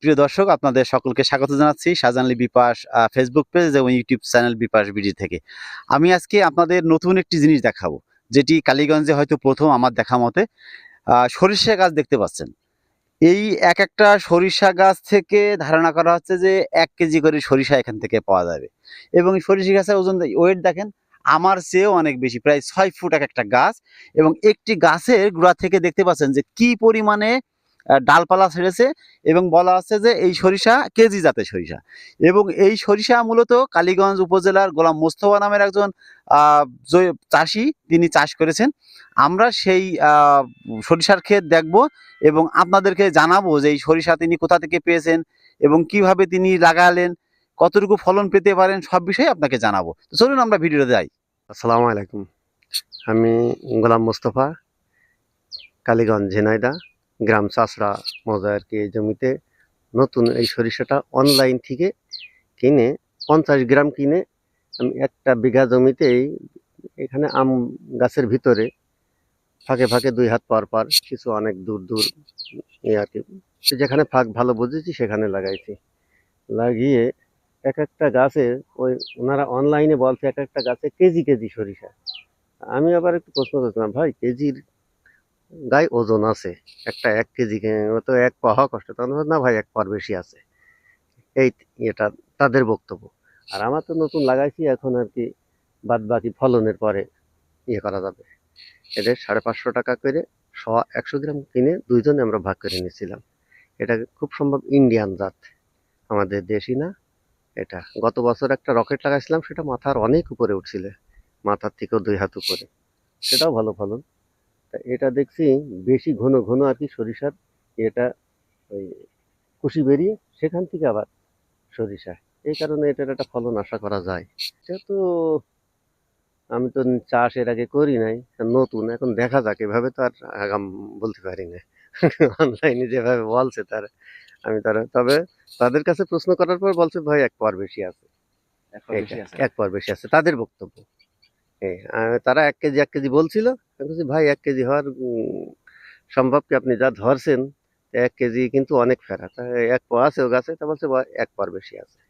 প্রিয় দর্শক, আপনাদের সকলকে স্বাগত জানাচ্ছি শাহজাহানলি বিপাস ফেসবুক পেজ এবং ইউটিউব চ্যানেল বিপাস বিডি থেকে। আমি আজকে আপনাদের নতুন একটি জিনিস দেখাবো, যেটি কালীগঞ্জে হয়তো প্রথম আমার দেখা মতে সরিষা গাছ দেখতে পাচ্ছেন। এই এক একটা সরিষা গাছ থেকে ধারণা করা হচ্ছে যে এক কেজি করে সরিষা এখান থেকে পাওয়া যাবে। এবং সরিষা গাছের ওজন ওয়েট দেখেন, আমার চেয়েও অনেক বেশি, প্রায় ছয় ফুট এক একটা গাছ। এবং একটি গাছের গোড়া থেকে দেখতে পাচ্ছেন যে কি পরিমাণে ডালপালা ছেড়েছে এবং বলা হচ্ছে যে এই সরিষা কেজি জাতের সরিষা। এবং এই সরিষা মূলত কালীগঞ্জ উপজেলার গোলাম মোস্তফা নামের একজন চাষি, তিনি চাষ করেছেন। আমরা সেই সরিষার ক্ষেত দেখব এবং আপনাদেরকে জানাব যে এই সরিষা তিনি কোথা থেকে পেয়েছেন এবং কীভাবে তিনি লাগালেন, কতটুকু ফলন পেতে পারেন, সব বিষয়ে আপনাকে জানাব। তো চলুন আমরা ভিডিওতে যাই। আসসালামু আলাইকুম। আমি গোলাম মোস্তফা, কালীগঞ্জ ঝিনাইদা গ্রাম চাষড়া মজা আর কি এই জমিতে নতুন এই সরিষাটা অনলাইন থেকে কিনে পঞ্চাশ গ্রাম কিনে আমি একটা বিঘা জমিতেই এখানে আম গাছের ভিতরে ফাঁকে ফাঁকে দুই হাত পর পার কিছু অনেক দূর দূর এই আর কি যেখানে ফাঁক ভালো বুঝেছি সেখানে লাগাইছি। লাগিয়ে এক একটা গাছে ওই ওনারা অনলাইনে বলছে এক একটা গাছে কেজি কেজি সরিষা। আমি আবার একটু প্রশ্ন করছিলাম, ভাই, কেজির গায়ে ওজন আছে, একটা এক কেজি তো এক পাওয়া কষ্ট তখন না ভাই, এক পার বেশি আছে। এই এটা তাদের বক্তব্য। আর আমার তো নতুন লাগাইছি, এখন আর কি বাদ বাকি ফলনের পরে ইয়ে করা যাবে। এদের সাড়ে পাঁচশো টাকা করে শ একশো গ্রাম কিনে দুইজনে আমরা ভাগ করে নিয়েছিলাম। এটা খুব সম্ভব ইন্ডিয়ান জাত। আমাদের দেশি না, এটা। গত বছর একটা রকেট লাগাইছিলাম, সেটা মাথার অনেক উপরে উঠছিল, মাথার থেকেও দুই হাত উপরে। সেটাও ভালো ফলন। এটা দেখছি বেশি ঘন ঘন আর কি সরিষার এটা ওই কুশি বেরিয়ে সেখান থেকে আবার সরিষা। এই কারণে এটার একটা ফলন আশা করা যায়। যেহেতু আমি তো চাষ এর আগে করি নাই নতুন এখন দেখা যাক এভাবে তো আর আগাম বলতে পারি না। অনলাইনে যেভাবে বলছে তার আমি তার তবে তাদের কাছে প্রশ্ন করার পর বলছে ভাই এক পর বেশি আছে। এক পর বেশি আছে। তাদের বক্তব্য। তারা এক কেজি এক কেজি বলছিল। আমি বলছি, ভাই, এক কেজি হওয়ার সম্ভব কি? আপনি যা ধরছেন, এক কেজি কিন্তু অনেক ফেরা। তা এক পো আছে, ও গাছে, তা বলছে, "বা- এক পর বেশি আছে।